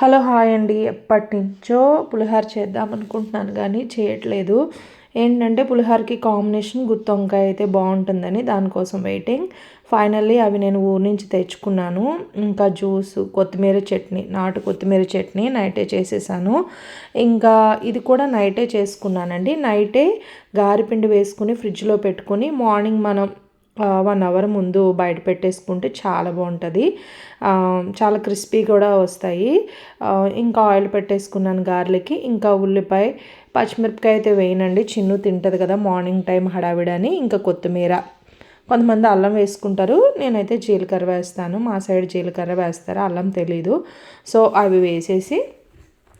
Hello hi అండి. ఎప్పటి నుంచో పులిహోర చేద్దాం అనుకుంటున్నాను కానీ చేయట్లేదు. ఏంటంటే పులిహోరకి కాంబినేషన్ గుత్తొంకాయ అయితే బాగుంటుందని దానికోసం వెయిటింగ్ ఫైనల్లీ అవి నేను ఊరి నుంచి తెచ్చుకున్నాను. ఇంకా జ్యూస్ కొత్తిమీర చట్నీ నాటు కొత్తిమీర చట్నీ నైటే చేసేసాను. ఇంకా ఇది కూడా నైటే చేసుకున్నానండి. నైటే గారిపిండి వేసుకుని ఫ్రిడ్జ్లో పెట్టుకుని మార్నింగ్ మనం వన్ అవర్ ముందు బయట పెట్టేసుకుంటే చాలా బాగుంటుంది. చాలా క్రిస్పీ కూడా వస్తాయి. ఇంకా ఆయిల్ పెట్టేసుకున్నాను గార్లికి ఇంకా ఉల్లిపాయ పచ్చిమిరపకాయ అయితే వేయనండి. చిన్ను తింటుంది కదా మార్నింగ్ టైం హడావిడని. ఇంకా కొత్తిమీర. కొంతమంది అల్లం వేసుకుంటారు. నేనైతే జీలకర్ర వేస్తాను. మా సైడ్ జీలకర్ర వేస్తారు? అల్లం తెలీదు. సో అవి వేసేసి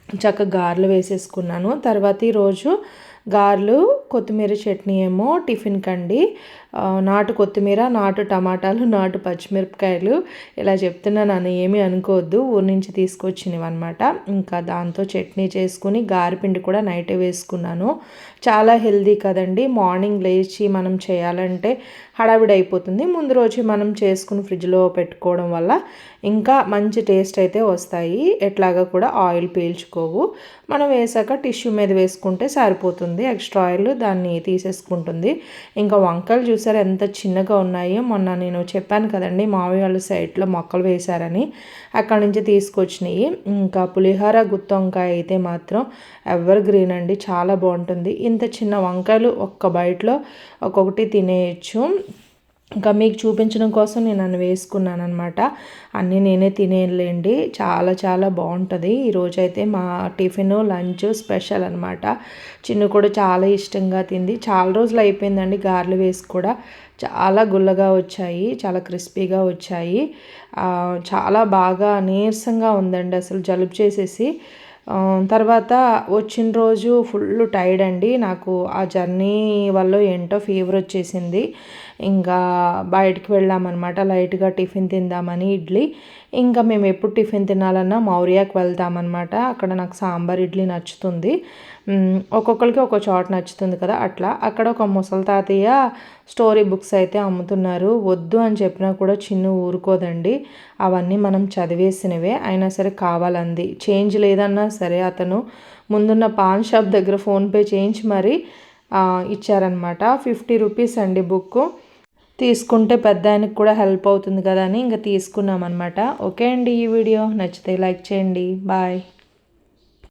చక్కగా గారెలు వేసేసుకున్నాను. తర్వాత ఈరోజు గారెలు కొత్తిమీర చట్నీ ఏమో టిఫిన్ కండి. నాటు కొత్తిమీర నాటు టమాటాలు నాటు పచ్చిమిరపకాయలు ఇలా చెప్తున్నాను ఏమీ అనుకోవద్దు. ఊరి నుంచి తీసుకొచ్చినవి అనమాట ఇంకా దాంతో చట్నీ చేసుకుని గారిపిండి కూడా నైటే వేసుకున్నాను. చాలా హెల్దీ కదండి. మార్నింగ్ లేచి మనం చేయాలంటే హడావిడి అయిపోతుంది. ముందు రోజు మనం చేసుకుని ఫ్రిడ్జ్లో పెట్టుకోవడం వల్ల ఇంకా మంచి టేస్ట్ అయితే వస్తాయి. ఎట్లాగా కూడా ఆయిల్ పీల్చుకోవు. మనం వేసాక టిష్యూ మీద వేసుకుంటే సరిపోతుంది. ఎక్స్ట్రా ఆయిల్ దాన్ని తీసేసుకుంటుంది. ఇంకా వంకాయలు చూసారు ఎంత చిన్నగా ఉన్నాయో? మొన్న నేను చెప్పాను కదండి మావి వాళ్ళ సైడ్లో మొక్కలు వేశారని. అక్కడి నుంచి తీసుకొచ్చినాయి. ఇంకా పులిహోర గుత్త వంకాయ అయితే మాత్రం ఎవర్ గ్రీన్ అండి చాలా బాగుంటుంది. ఇంత చిన్న వంకాయలు ఒక్క బయటలో ఒక్కొక్కటి తినేయచ్చు. ఇంకా మీకు చూపించడం కోసం నేను నన్ను వేసుకున్నాను అనమాట అన్నీ నేనే తినేలేండి చాలా చాలా బాగుంటుంది. ఈరోజైతే మా టిఫిన్ లంచ్ స్పెషల్ అనమాట చిన్ను కూడా చాలా ఇష్టంగా తింది. చాలా రోజులు అయిపోయిందండి గారెలు వేసి కూడా. చాలా గుల్లగా వచ్చాయి. చాలా క్రిస్పీగా వచ్చాయి. చాలా బాగా నీరసంగా ఉందండి అసలు జలుబు చేసేసి. తర్వాత వచ్చిన రోజు ఫుల్ టైర్డ్ అండి. నాకు ఆ జర్నీ వల్ల ఏంటో ఫీవర్ వచ్చేసింది. ఇంకా బయటికి వెళ్ళామన్నమాట. లైట్గా టిఫిన్ తిందామని ఇడ్లీ. ఇంకా మేము ఎప్పుడు టిఫిన్ తినాలన్నా మౌర్యాకి వెళ్తామన్నమాట. అక్కడ నాకు సాంబార్ ఇడ్లీ నచ్చుతుంది. ఒక్కొక్కరికి ఒక చోట నచ్చుతుంది కదా అట్లా. అక్కడ ఒక ముసలి తాతయ్య స్టోరీ బుక్స్ అయితే అమ్ముతున్నారు. వద్దు అని చెప్పినా కూడా చిన్న ఊరుకోదండి. అవన్నీ మనం చదివేసినవే. అయినా సరే కావాలంది. చేంజ్ లేదన్నా సరే అతను ముందున్న పాన్ షాప్ దగ్గర ఫోన్పే చేయించి మరీ ఇచ్చారనమాట ఫిఫ్టీ రూపీస్ అండి బుక్ తీసుకుంటే పెద్ద ఆయనకు కూడా హెల్ప్ అవుతుంది కదా అని ఇంకా తీసుకున్నాం అనమాట ఓకే అండి ఈ వీడియో. నచ్చితే లైక్ చేయండి. బాయ్